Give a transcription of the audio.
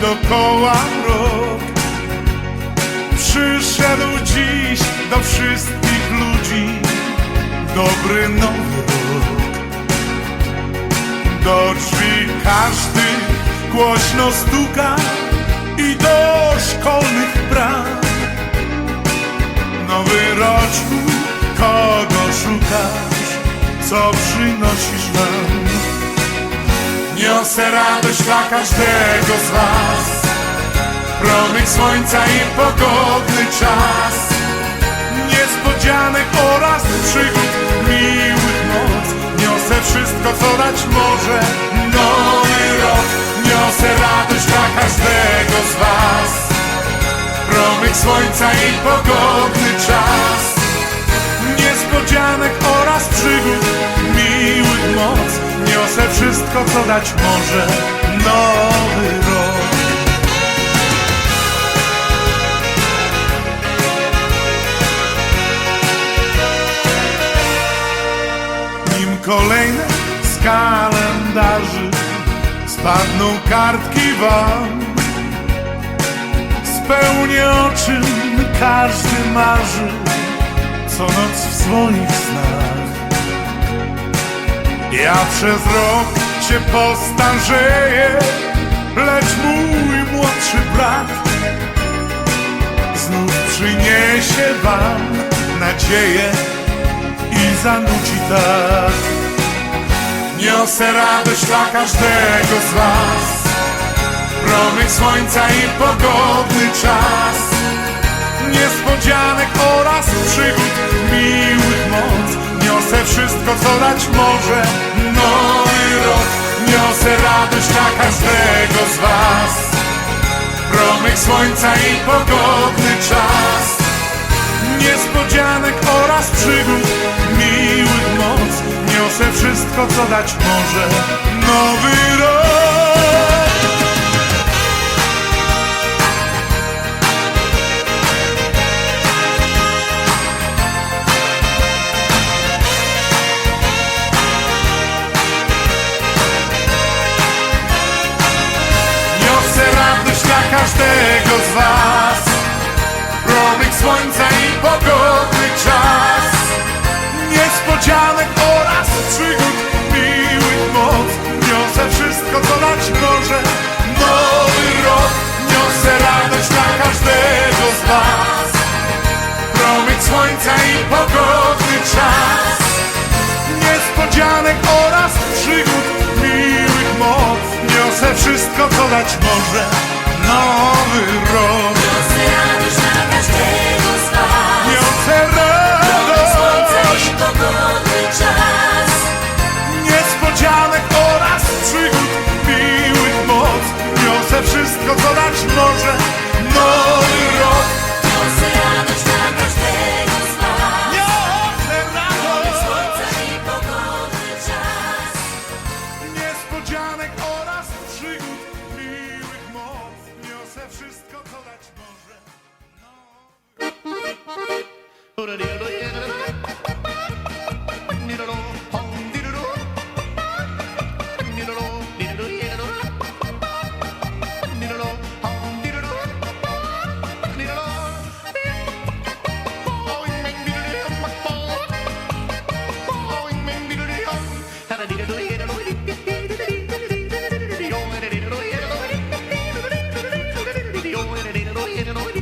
dokoła rok Przyszedł dziś do wszystkich ludzi Dobry nowy rok Do drzwi każdy głośno stuka I do szkolnych bram Nowy roczku, kogo szukasz? Co przynosisz nam? Niosę radość dla każdego z was. Promyk słońca i pogodny czas. Niespodzianek oraz przygód miłych noc. Niosę wszystko co dać może. Nowy rok. Niosę radość dla każdego z was. Promyk słońca i pogodny czas wszystko co dać może Nowy rok. Nim kolejne z kalendarzy Spadną kartki wam Spełnię o czym każdy marzy Co noc w swoich snach Ja przez rok się postarzeję Lecz mój młodszy brat Znów przyniesie wam nadzieję I zanudzi tak. Niosę radość dla każdego z was. Promyk słońca i pogodny czas. Niespodzianek oraz przygód miłych Niosę wszystko co dać może. Nowy rok. Niosę radość dla każdego z was. Promyk słońca i pogodny czas. Niespodzianek oraz przygód miłych moc Niosę wszystko co dać może. Nowy rok słońca i pogodny czas. Niespodzianek oraz przygód miłych moc. Niosę wszystko co dać może. Nowy rok Niosę radość dla każdego z was. Promyk słońca i pogodny czas. Niespodzianek oraz przygód miłych moc. Niosę wszystko co dać może. Nowy rok przygód miłych moc. Niosę wszystko co dać może. Thank singing.